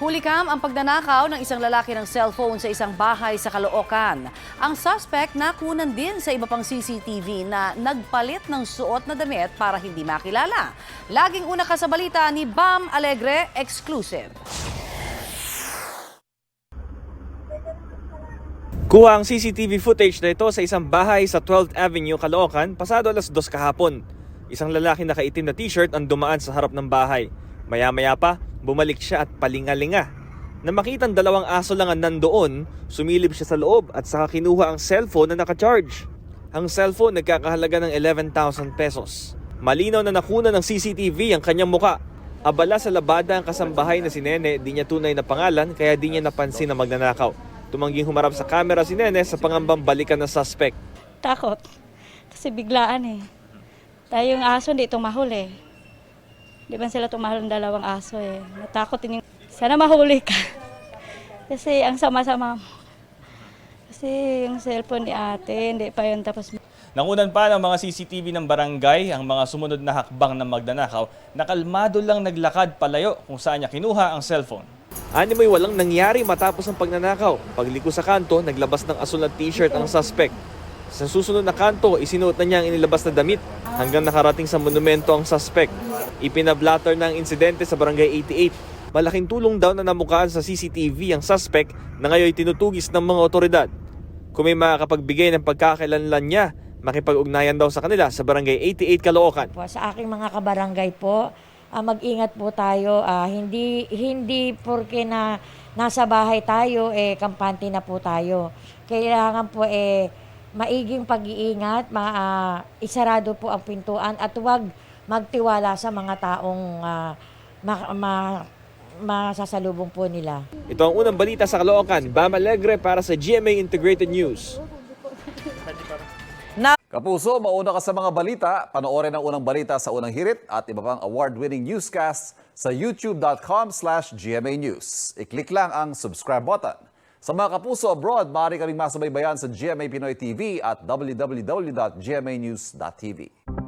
Hulikam ang pagnanakaw ng isang lalaki ng cellphone sa isang bahay sa Caloocan. Ang suspect nakunan din sa iba pang CCTV na nagpalit ng suot na damit para hindi makilala. Laging una ka sa balita ni Bam Alegre, exclusive. Kuha ang CCTV footage na ito sa isang bahay sa 12th Avenue, Caloocan, pasado alas 2 kahapon. Isang lalaki nakaitim na t-shirt ang dumaan sa harap ng bahay. Maya-maya pa, bumalik siya at palingalinga. Na makitang dalawang aso lang ang nandoon, sumilip siya sa loob at saka kinuha ang cellphone na nakacharge. Ang cellphone nagkakahalaga ng 11,000 pesos. Malinaw na nakuna ng CCTV ang kanyang muka. Abala sa labada ang kasambahay na si Nene, di niya tunay na pangalan kaya di niya napansin na magnanakaw. Tumangging humarap sa kamera si Nene sa pangambang balikan ng suspect. Takot. Kasi biglaan eh. Tayo yung aso hindi tumahol eh. Di ba sila tumahol ng dalawang aso eh. Natakot din yung... Sana mahuli ka. Kasi ang sama-sama. Kasi yung cellphone ni ate, hindi pa yun tapos Nangunan pa ng mga CCTV ng barangay ang mga sumunod na hakbang ng magnanakaw na kalmado lang naglakad palayo kung saan niya kinuha ang cellphone. Ani mo'y walang nangyari matapos ang pagnanakaw. Pagliko sa kanto, naglabas ng asul na t-shirt ang suspect. Sa susunod na kanto, isinuot na niya ang inilabas na damit hanggang nakarating sa monumento ang suspect. Ipinablatter na ang insidente sa barangay 88. Malaking tulong daw na namukaan sa CCTV ang suspect na ngayon tinutugis ng mga otoridad. Kung may makakapagbigay ng pagkakalanlan niya, makipag-ugnayan daw sa kanila sa barangay 88 Caloocan. po sa aking mga kabarangay po ah, mag-ingat po tayo Ah, hindi hindi porke na nasa bahay tayo eh kampante na po tayo kailangan po eh maiging pag-iingat ma, ah, isarado po ang pintuan at huwag magtiwala sa mga taong ah, ma, ma- masasalubong po nila Ito ang unang balita sa Caloocan. Bam Alegre para sa GMA Integrated News. Kapuso, mauna ka sa mga balita. Panoorin ang unang balita sa unang hirit at iba pang award-winning newscasts sa youtube.com slash GMA News. I-click lang ang subscribe button. Sa mga kapuso abroad, maaari kaming masubaybayan sa GMA Pinoy TV at www.gmanews.tv.